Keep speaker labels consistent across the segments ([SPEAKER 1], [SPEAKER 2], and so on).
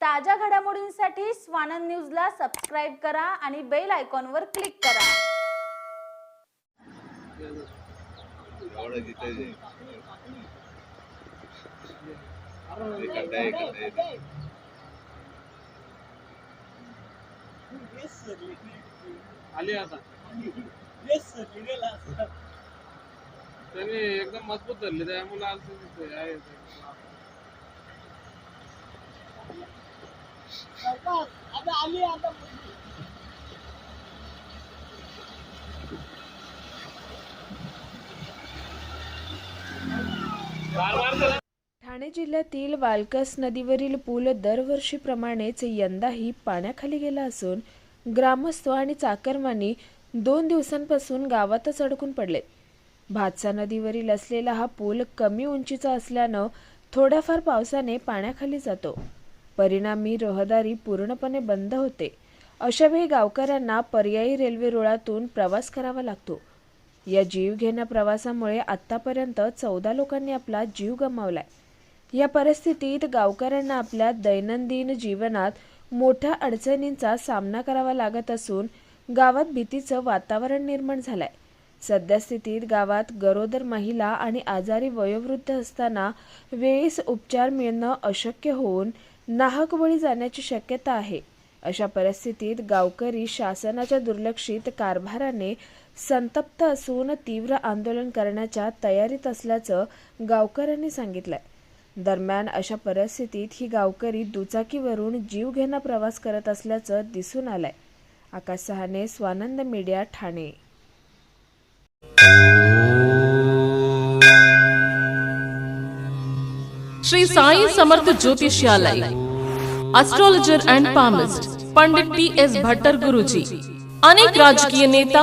[SPEAKER 1] ताज्या घडामोडींसाठी स्वानंद न्यूजला सबस्क्राईब करा आणि बेल आयकॉनवर क्लिक करा.
[SPEAKER 2] आता. त्यांनी एकदम मजबूत धरले. त्या मुलं आलं आहे
[SPEAKER 3] ठाणे जिल्ह्यातील वालकस नदीवरील पूल दरवर्षीप्रमाणेच यंदाही पाण्याखाली गेला असून ग्रामस्थ आणि चाकरमानी दोन दिवसांपासून गावातच अडकून पडले. भातसा नदीवरील असलेला हा पूल कमी उंचीचा असल्यानं थोड्याफार पावसाने पाण्याखाली जातो. परिणामी रहदारी पूर्णपणे बंद होते. अशावेळी गावकऱ्यांना पर्यायी रेल्वे रुळातून प्रवास करावा लागतो. या जीवघेण्या प्रवासामुळे आत्तापर्यंत चौदा लोकांनी आपला जीव गमावलाय. या परिस्थितीत गावकऱ्यांना आपल्या दैनंदिन जीवनात मोठ्या अडचणींचा सामना करावा लागत असून गावात भीतीचं वातावरण निर्माण झालंय. सद्यस्थितीत गावात गरोदर महिला आणि आजारी वयोवृद्ध असताना वेळीस उपचार मिळणं अशक्य होऊन नाहक बळी जाण्याची शक्यता आहे. अशा परिस्थितीत गावकरी शासनाच्या दुर्लक्षित कारभाराने संतप्त असून तीव्र आंदोलन करण्याच्या तयारीत असल्याचं गावकऱ्यांनी सांगितलंय. दरम्यान अशा परिस्थितीत ही गावकरी दुचाकीवरून जीवघेणा प्रवास करत असल्याचं दिसून आलंय. Akash Sahane Swanand media Thane.
[SPEAKER 4] Shri Sai Samarth ज्योतिषालय. Astrologer and palmist Pandit T S Bhattar Guruji अनेक राजकीय नेता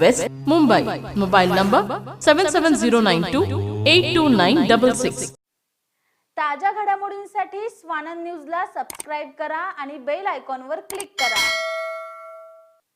[SPEAKER 4] west Mumbai. Mobile number seven seven zero nine two eight two nine double six
[SPEAKER 1] ताज्या घडामोडींसाठी स्वानंद न्यूजला सबस्क्राईब करा आणि बेल आयकॉनवर क्लिक करा.